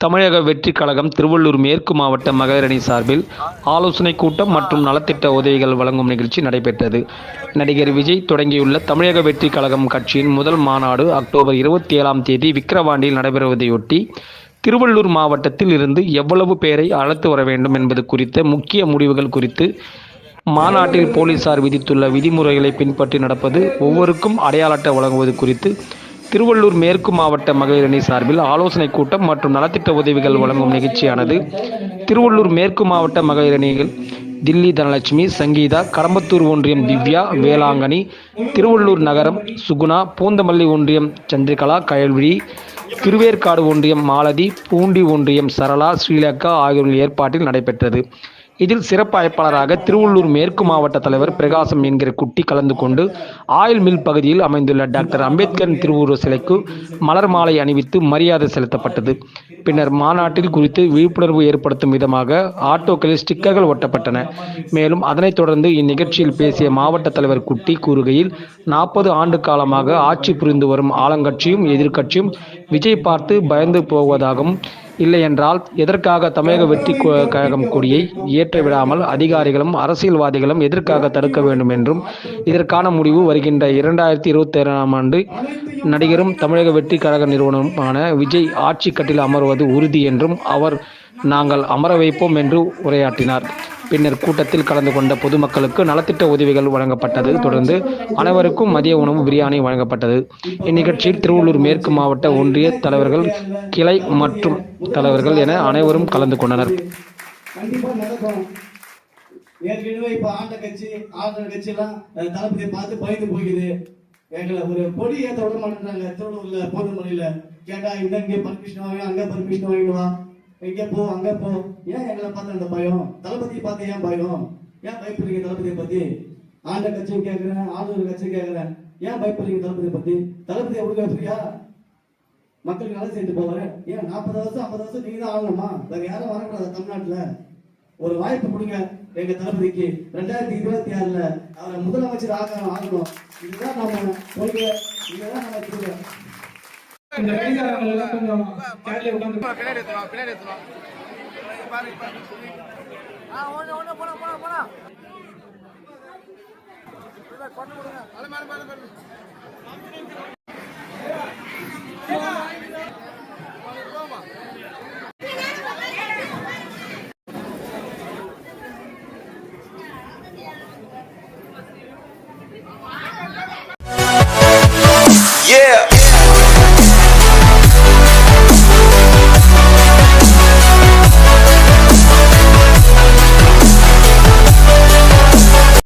தமிழக வெற்றி கழகம் திருவள்ளூர் மேற்கு மாவட்ட மகளிரணி சார்பில் ஆலோசனை கூட்டம் மற்றும் நலத்திட்ட உதவிகள் வழங்கும் நிகழ்ச்சி நடைபெற்றது. நடிகர் விஜய் தொடங்கியுள்ள தமிழக வெற்றி கழகம் கட்சியின் முதல் மாநாடு அக்டோபர் இருபத்தி ஏழாம் தேதி விக்கிரவாண்டியில் நடைபெறுவதையொட்டி திருவள்ளூர் மாவட்டத்தில் இருந்து எவ்வளவு பேரை அழைத்து வர வேண்டும் என்பது குறித்த முக்கிய முடிவுகள் குறித்து மாநாட்டில் போலீசார் விதித்துள்ள விதிமுறைகளை பின்பற்றி நடப்பது ஒவ்வொருக்கும் அடையாள அட்டை வழங்குவது குறித்து திருவள்ளூர் மேற்கு மாவட்ட மகளிர் அணி சார்பில் ஆலோசனை கூட்டம் மற்றும் நலத்திட்ட உதவிகள் வழங்கும் நிகழ்ச்சியானது. திருவள்ளூர் மேற்கு மாவட்ட மகளிர் அணிகள் தில்லி தனலட்சுமி சங்கீதா கடம்பத்தூர் ஒன்றியம் திவ்யா வேளாங்கண்ணி திருவள்ளூர் நகரம் சுகுணா பூந்தமல்லி ஒன்றியம் சந்திரகலா கயல்விழி திருவேற்காடு ஒன்றியம் மாலதி பூண்டி ஒன்றியம் சரளா ஸ்ரீலங்கா ஆகியோரின் ஏற்பாட்டில் நடைபெற்றது. இதில் சிறப்பு அழைப்பாளராக திருவள்ளூர் மேற்கு மாவட்ட தலைவர் பிரகாசம் என்கிற குட்டி கலந்து கொண்டு ஆயில் மில் பகுதியில் அமைந்துள்ள டாக்டர் அம்பேத்கர் திருவுருவ சிலைக்கு மலர் மாலை அணிவித்து மரியாதை செலுத்தப்பட்டது. பின்னர் மாநாட்டில் குறித்து விழிப்புணர்வு ஏற்படுத்தும் விதமாக ஆட்டோக்களில் ஸ்டிக்கர்கள் ஒட்டப்பட்டன. மேலும் அதனைத் தொடர்ந்து இந்நிகழ்ச்சியில் பேசிய மாவட்ட தலைவர் குட்டி கூறுகையில் நாற்பது ஆண்டு காலமாக ஆட்சி புரிந்து வரும் ஆளுங்கட்சியும் எதிர்க்கட்சியும் விஜய் பார்த்து பயந்து போவதாகவும் இல்லையென்றால் எதற்காக தமிழக வெற்றி கழகம் கொடியை ஏற்ற விடாமல் அதிகாரிகளும் அரசியல்வாதிகளும் எதற்காக தடுக்க வேண்டும் என்றும் இதற்கான முடிவு வருகின்ற இரண்டாயிரத்தி இருபத்தி ஏழாம் ஆண்டு நடிகரும் தமிழக வெற்றி கழக நிறுவனமான விஜய் ஆட்சி கட்டில் அமர்வது உறுதி என்றும் அவர் நாங்கள் அமர வைப்போம் என்று உரையாற்றினார். பின்னர் கூட்டத்தில் கலந்து கொண்ட பொதுமக்களுக்கு நலத்திட்ட உதவிகள் வழங்கப்பட்டது. தொடர்ந்து அனைவருக்கும் மதிய உணவு பிரியாணி வழங்கப்பட்டது. இந்நிகழ்ச்சியில் திருவள்ளூர் மேற்கு மாவட்ட ஒன்றிய தலைவர்கள் கிளை மற்றும் தலைவர்கள் என அனைவரும் கலந்து கொண்டனர். ஏற்கனவே இப்ப ஆண்ட கட்சி ஆண்ட கட்சி எல்லாம் அஹ், தளபதியை பார்த்து பயந்து போகுது. எங்களை ஒரு கொடி ஏத்த விட மாட்டேன்றாங்க. திருவள்ளூர்ல போதுமலையில கேட்டா இந்த இங்க பர்மிஷன் வாங்க அங்க பர்மிஷன் வாங்கிடுவான் இங்க போ அங்க போ. ஏன் எங்களை பார்த்து அந்த பயம்? தளபதியை பார்த்து ஏன் பயம்? ஏன் பயப்படுறீங்க தளபதியை பத்தி? ஆண்ட கட்சியும் கேட்குறேன் ஆளுநர் கட்சியும் கேட்குறேன் ஏன் பயப்படுறீங்க தளபதியை பத்தி? தளபதியை கொடுக்க ஃப்ரீயா? மக்களுக்கு நல்லா செஞ்சு போவாரு. ஏன் நாற்பது வருஷம் ஐம்பது வருஷம் நீங்க தான் ஆகணுமா? வேற யாரும் வரக்கூடாது தமிழ்நாட்டுல. ஒரு வாய்ப்பு கொடுங்க எங்க தளபதிக்கு. ரெண்டாயிரத்தி இருபத்தி ஆறுல அவரை முதலமைச்சர் ஆக ஆகணும். இதுதான் நம்ம கொள்கை. இதுதான் நம்ம கொள்கை. இந்த எல்லாம் கொஞ்சம் கேர்ல உட்காந்து Yeah.